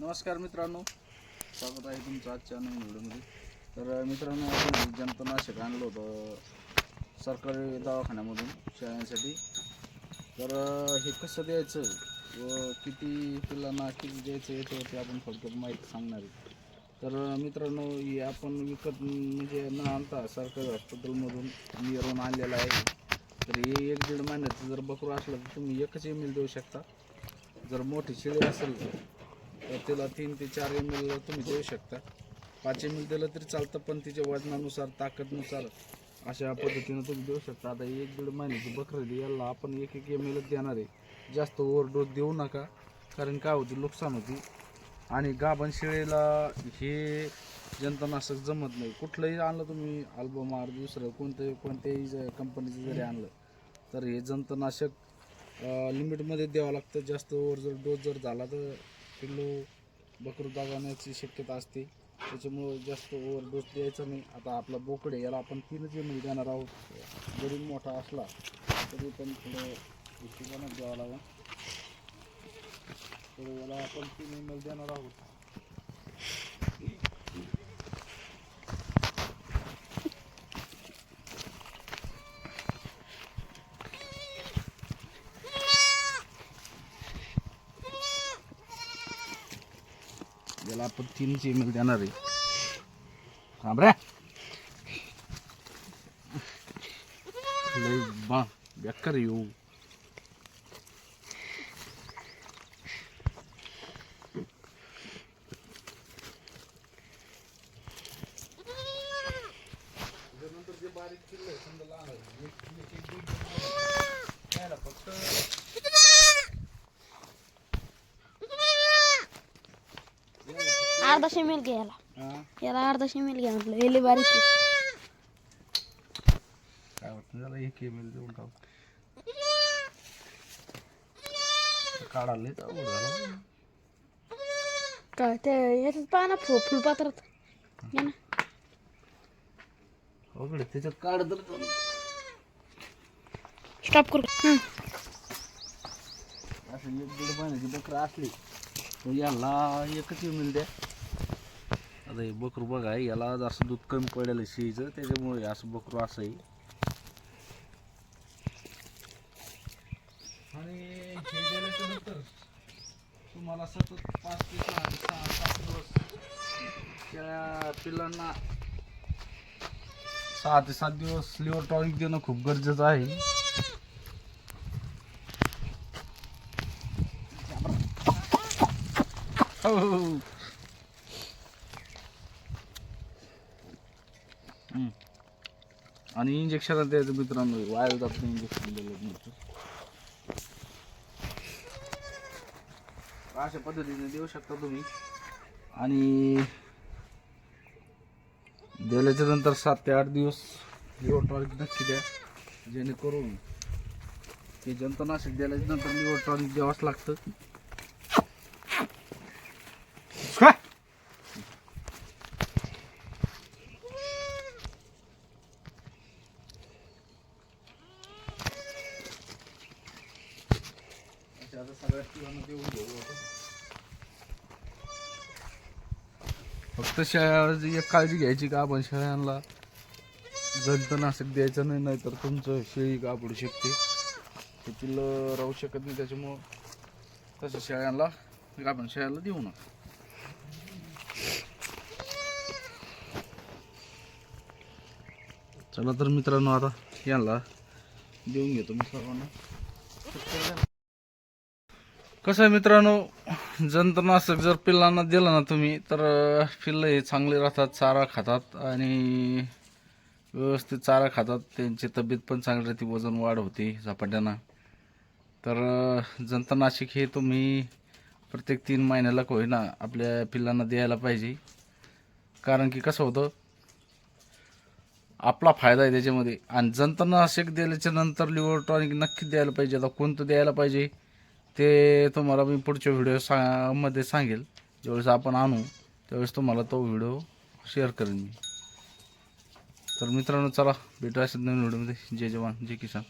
नमस्कार मित्रांनो स्वागत आहे तुमचं आजच्या नवीन व्हिडिओमध्ये. तर मित्रांनो आपण जंतनाशक आणलं होतं सरकारी दवाखान्यामधून शाळांसाठी तर हे कसं द्यायचं व किती पिल्लांना किती द्यायचं याच्यावरती आपण थोडक्यात माहिती सांगणार आहे. तर मित्रांनो हे आपण विकत म्हणजे न आणता सरकारी हॉस्पिटलमधून मिरवून आणलेलं आहे. तर हे एक दीड महिन्याचं जर बकरू असलं तर तुम्ही एकच एम देऊ शकता. जर मोठी शिळी असेल तर. तिला तीन ते चार एम एल तुम्ही देऊ शकता. पाच एम एल दिलं तरी चालतं पण तिच्या वजनानुसार ताकदनुसार अशा पद्धतीनं तुम्ही देऊ शकता. आता एक दीड महिन्याची बकरी याला आपण एक एक एम एलच देणार आहे. जास्त ओव्हरडोस देऊ नका कारण काय होती नुकसान होती. आणि गाभण शेळीला हे जंतनाशक जमत नाही. कुठलंही आणलं तुम्ही अल्बमार दुसरं कोणतं कोणत्याही कंपनीचं जरी आणलं तर हे जंतनाशक लिमिटमध्ये द्यावं लागतं. जास्त ओव्हर जर डोस जर झाला तर पिल्लू बकरू दाबावण्याची शक्यता असते. त्याच्यामुळं जास्त ओव्हरडोस द्यायचा नाही. आता आपला बोकडे याला आपण तीनच एम देणार आहोत. जरी मोठा असला तरी पण थोडं हिशोबानं द्यावं लागेल. तर याला आपण तीन एम देणार आहोत. त्याला आपण तीनच एम देणार आहे. थांब रे. लय बा बेकार येऊ अर्धाशे मिल घे याला हा? याला अर्धाशे मिल घ्या म्हटलं. हे लय बारीक आहे. काय वाटतं? त्याला एक एम एल देऊन टाकू. काढायला लय अवघड झालं काय ते याच्यात पहा ना फु फुलपात्रात घे ना. अवघड आहे. त्याच्यात काढ तर स्टॉप करू. हं. असं एक दीड महिन्याची बकरं असली तर याला एकच एम द्या. आता हे बकरू बघा याला असं दूध कमी पडेल शेळीचं त्याच्यामुळे असं बकरू असं आहे. आणि हे तुम्हाला सतत पाच ते सहा सहा सात दिवस त्या पिल्लांना सहा ते सात दिवस लिव्हर टॉनिक देणं खूप गरजेचं आहे. हो. आणि इंजेक्शन द्यायचं मित्रांनो वायर जात इंजेक्शन दिलं अशा पद्धतीने देऊ शकता तुम्ही. आणि दिल्याच्या नंतर सात ते आठ दिवस लिव्हर टॉनिक नक्की द्या जेणेकरून ते जंतुनाशक दिल्याच्या नंतर लिव्हर टॉनिक द्यावंच लागतं काय आता सगळ्यात किंवा देऊन घेऊ आपण. फक्त शेळ्याची एक काळजी घ्यायची का? आपण शेळ्यांना जंतनाशक द्यायचं नाही नाहीतर तुमचं शेळी कापडू शकते. ते राहू शकत नाही त्याच्यामुळं तसं शेळ्यांना आपण शेळ्याला देऊ नका. चला तर मित्रांनो आता यांना देऊन घेतो मी सर्वांना. कसं आहे मित्रांनो जंतनाशक जर पिल्लांना दिलं ना तुम्ही तर पिल्लं हे चांगले राहतात चारा खातात आणि व्यवस्थित चारा खातात. त्यांची तब्येत पण चांगली राहते वजन वाढ होते झपाट्यानं. तर जंतनाशक हे तुम्ही प्रत्येक तीन महिन्याला होईना आपल्या पिल्लांना द्यायला पाहिजे. कारण की कसं होतं आपला फायदा आहे त्याच्यामध्ये. आणि जंतनाशक दिल्याच्या नंतर लिव्हर टॉनिक नक्की द्यायला पाहिजे. आता कोणतं द्यायला पाहिजे? ते तुम्हाला मी पुढच्या व्हिडिओ सा मध्ये सांगेल. ज्यावेळेस आपण आणू त्यावेळेस तुम्हाला तो व्हिडिओ शेअर करेन मी. तर मित्रांनो चला भेटू असेल नवीन व्हिडिओमध्ये जय जवान जय किसान.